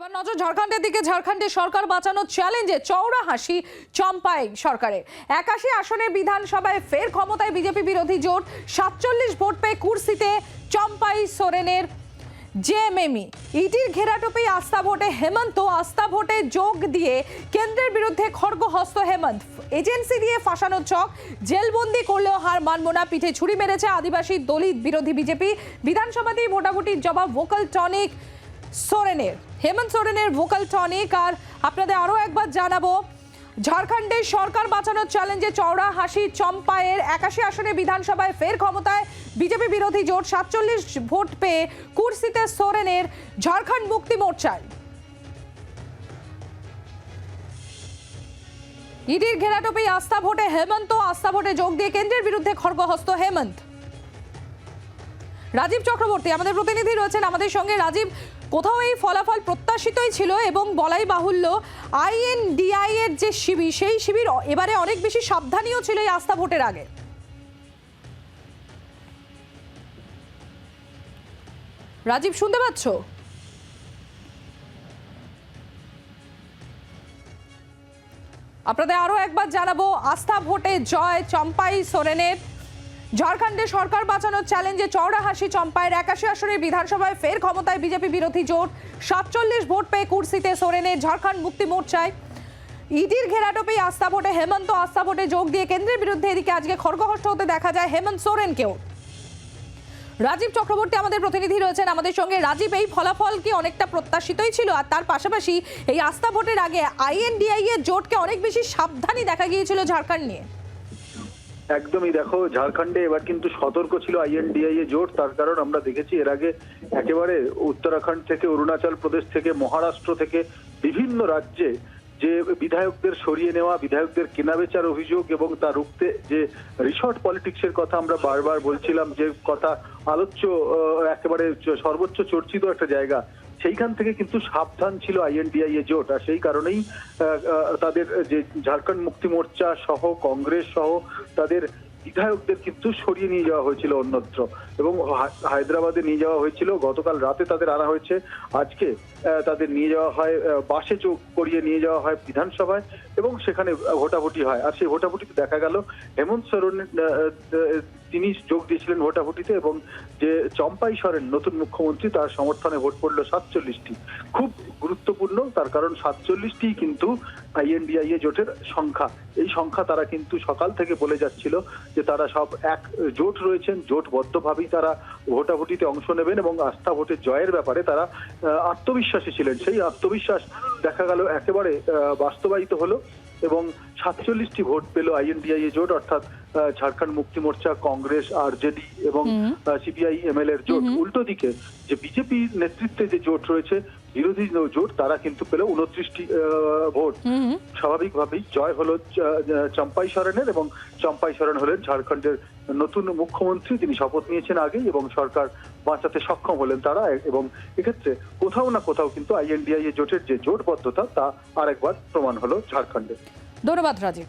এবার নজর ঝাড়খণ্ডের দিকে। ঝাড়খণ্ডে সরকার বাঁচানোর চ্যালেঞ্জে চওড়া হাসি চম্পাই সরকারের একাশি আসনের বিধানসভায় ফের ক্ষমতায় বিজেপি বিরোধী জোট। সাতচল্লিশ ভোট পেয়ে কুর্সিতে চম্পাই সোরেনের জেএমএমই। ইটির ঘেরাটোপেই আস্থা ভোটে হেমন্ত। আস্থা ভোটে যোগ দিয়ে কেন্দ্রের বিরুদ্ধে খড়গহস্ত হেমন্ত। এজেন্সি দিয়ে ফাঁসানোর ছক জেলবন্দি করলেও হার মানব না, পিঠে ছুরি মেরেছে আদিবাসী দলিত বিরোধী বিজেপি। বিধানসভাতেই ভোটাভুটির জবাব ভোকাল টনিক সোরেনের, হেমন্ত সোরেনের ভোকাল টনিক আর আপনাদের আরও একবার জানাব ঝাড়খণ্ডের সরকার বাঁচানোর চ্যালেঞ্জে চওড়া হাসি চম্পায়ের একাশি আসনে বিধানসভায় ফের ক্ষমতায় বিজেপি বিরোধী জোট সাতচল্লিশ ভোট পেয়ে কুর্সিতে সোরেনের ঝাড়খণ্ড মুক্তি মোর্চায়। ইডির ঘেরাটোপেই আস্থা ভোটে হেমন্ত, আস্থা ভোটে যোগ দিয়ে কেন্দ্রের বিরুদ্ধে খড়গহস্ত হেমন্ত। রাজীব চক্রবর্তী, আমাদের প্রতিনিধি রয়েছেন আমাদের সঙ্গে। রাজীব কোথাও এই ফলাফল প্রত্যাশিতই ছিল এবং বলাই বাহুল্য আইএনডিআই এর যে শিবির, সেই শিবির এবারে অনেক বেশি সাবধানীও ছিল এই আস্থা ভোটের আগে। রাজীব, শুনতে পাচ্ছ? আপনাদের আরও একবার জানাব, আস্থা ভোটে জয় চম্পাই সোরেনের ঝাড়খণ্ডে সরকার বাঁচানোর চ্যালেঞ্জে চওড়া হাসি চম্পায়ের একাশি আসনের বিধানসভায় ফের ক্ষমতায় বিজেপি বিরোধী জোট। সাতচল্লিশ ভোট পেয়ে কুর্সিতে সোরেনের ঝাড়খণ্ড মুক্তি মোর্চায়। ইডির ঘেরাটোপেই আস্থা ভোটে, হেমন্ত আস্থা ভোটে যোগ দিয়ে কেন্দ্রের বিরুদ্ধে এদিকে আজকে খড়গহস্ত হতে দেখা যায় হেমন্ত সোরেনকেও। রাজীব চক্রবর্তী আমাদের প্রতিনিধি রয়েছেন। আমাদের সঙ্গে রাজীব, এই ফলাফল কি অনেকটা প্রত্যাশিতই ছিল? আর তার পাশাপাশি এই আস্থা ভোটের আগে আইএনডিআই এর জোটকে অনেক বেশি সাবধানী দেখা গিয়েছিল ঝাড়খণ্ড নিয়ে। একদমই দেখো, ঝাড়খণ্ডে এবার কিন্তু সতর্ক ছিল আইএনডিআই এ জোট, তার কারণ আমরা দেখেছি এর আগে একেবারে উত্তরাখণ্ড থেকে, অরুণাচল প্রদেশ থেকে, মহারাষ্ট্র থেকে বিভিন্ন রাজ্যে যে বিধায়কদের সরিয়ে নেওয়া, বিধায়কদের কেনাবেচার অভিযোগ এবং তা রুখতে যে রিসর্ট পলিটিক্সের কথা আমরা বারবার বলছিলাম, যে কথা আলোচ্য একেবারে সর্বোচ্চ চর্চিত একটা জায়গা সেইখান থেকে কিন্তু সাবধান ছিল আইএনডিআই এ জোট আর সেই কারণেই তাদের যে ঝাড়খণ্ড মুক্তি মোর্চা সহ কংগ্রেস সহ তাদের বিধায়কদের কিন্তু সরিয়ে নিয়ে যাওয়া হয়েছিল অন্যত্র। এবং হায়দ্রাবাদে নিয়ে যাওয়া হয়েছিল গতকাল রাতে তাদের আনা হয়েছে। আজকে তাদের নিয়ে যাওয়া হয় বাসে চোখ করিয়ে নিয়ে যাওয়া হয় বিধানসভায় এবং সেখানে ভোটাভুটি হয়। আর সেই ভোটাভুটিতে দেখা গেল হেমন্ত আহ, তিনি যোগ দিয়েছিলেন ভোটাভুটিতে এবং যে চম্পাই সরেন নতুন মুখ্যমন্ত্রী, তার সমর্থনে ভোট পড়ল সাতচল্লিশটি। খুব গুরুত্বপূর্ণ, তার কারণ সাতচল্লিশটি কিন্তু আইএনডিআই এ জোটের সংখ্যা। এই সংখ্যা তারা কিন্তু সকাল থেকে বলে যাচ্ছিল যে তারা সব এক জোট রয়েছেন, জোটবদ্ধভাবেই তারা ভোটাভুটিতে অংশ নেবেন এবং আস্থা ভোটের জয়ের ব্যাপারে তারা আত্মবিশ্বাসী ছিলেন। সেই আত্মবিশ্বাস দেখা গেল একেবারে বাস্তবায়িত হলো এবং সাতচল্লিশটি ভোট পেল আইএনডিআই এ জোট, অর্থাৎ ঝাড়খণ্ড মুক্তি মোর্চা কংগ্রেস আরজেডি এবং সিপিআই এমএল এর জোট। উল্টো দিকে যে বিজেপি নেতৃত্বে যে জোট রয়েছে বিরোধী জোট তারা কিন্তু পেল উনত্রিশটি ভোট। স্বাভাবিকভাবেই জয় হলো চম্পাই সরেনের এবং চম্পাই সরেন হলেন ঝাড়খণ্ডের নতুন মুখ্যমন্ত্রী। তিনি শপথ নিয়েছেন আগেই এবং সরকার বাঁচাতে সক্ষম হলেন তারা। এবং এক্ষেত্রে কোথাও না কোথাও কিন্তু আইএনডিআই জোটের যে জোটবদ্ধতা তা আরেকবার প্রমাণ হলো ঝাড়খণ্ডে। ধন্যবাদ রাজীব।